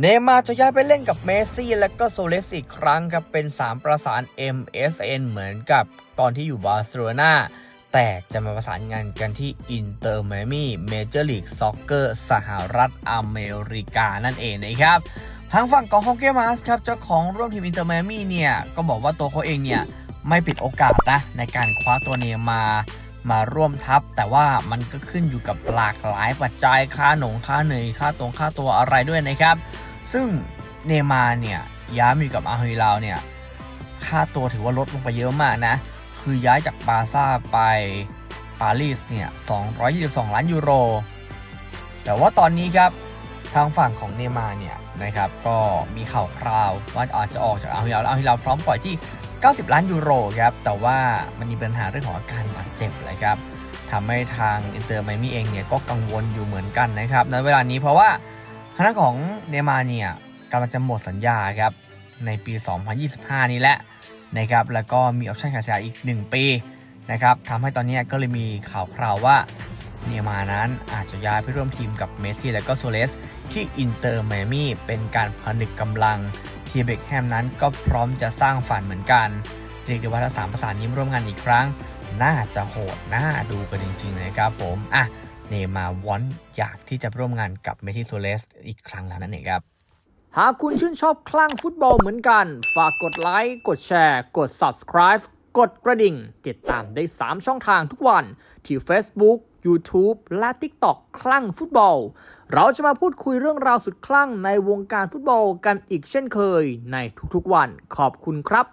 เนย์มาจะย้ายไปเล่นกับเมสซี่และก็โซเลสอีกครั้งครับเป็น 3 ประสาน MSN เหมือนกับตอนที่อยู่บาร์เซโลนาแต่จะมาประสานงานกันที่อินเตอร์ i ม m มี่เมเจอร์ลีกซ็อกเกอร์สหรัฐอเมริกานั่นเองนะครับทางฝั่งของฮอกเกมาสครับเจ้าของร่วมทีมอินเตอร์ i ม m มี่เนี่ย ก็บอกว่าตัวเขาเองเนี่ย ไม่ปิดโอกาสนะ ในการคว้าตัวเนย์มามาร่วมทัพ แต่ว่ามันก็ขึ้นอยู่กับหลากหลายปัจจัยค่าหนงค่าเหนื่อยค่าตรงค่าตัวอะไรด้วยนะครับ ซึ่งเนมาเนี่ยย้ายมาอยู่กับอาร์ฮิลาวเนี่ยค่าตัวถือว่าลดลงไปเยอะมากนะ คือย้ายจากบาซ่าไปปารีสเนี่ย222 ล้านยูโร แต่ว่าตอนนี้ครับทางฝั่งของเนมาเนี่ยนะครับก็มีข่าวคราวว่าอาจจะออกจากอาร์ฮิลาวแล้วอาร์ฮิลาวพร้อมปล่อยที่ 90 ล้านยูโรครับแต่ว่ามันมีปัญหาเรื่องของอาการบาดเจ็บเลยครับทำให้ทางอินเตอร์ไมมี่เองเนี่ยก็กังวลอยู่เหมือนกันนะครับในเวลานี้เพราะว่า ทางด้านของเนมาเนี่ยกำลังจะหมดสัญญาครับในปี 2025 นี้แหละนะครับแล้วก็มีออปชั่นขาดสัญญาอีก 1 ปีนะครับทำให้ตอนนี้ก็เลยมีข่าวคราวว่าเนมานั้นอาจจะย้ายไปร่วมทีมกับเมสซี่และก็โซเลสที่อินเตอร์ไมมี่เป็นการผนึกกำลังทีเบคแฮมนั้นก็พร้อมจะสร้างฝันเหมือนกัน เรียกได้ว่าถ้าสามประสานนี้มร่วมงานอีกครั้ง น่าจะโหด น่าดูกันจริงๆนะครับผมอะ เนย์มาวอนอยากที่จะร่วมงานกับเมสซี่โซเลสอีกครั้งแล้วนั่นเองครับ หากคุณชื่นชอบคลั่งฟุตบอลเหมือนกัน ฝากกดไลค์ กดแชร์ กด subscribe กดกระดิ่ง ติดตามได้ 3 ช่องทางทุกวัน ที่ Facebook YouTube และ TikTok คลั่งฟุตบอล เราจะมาพูดคุยเรื่องราวสุดคลั่งในวงการฟุตบอลกันอีกเช่นเคยในทุกๆวัน ขอบคุณครับ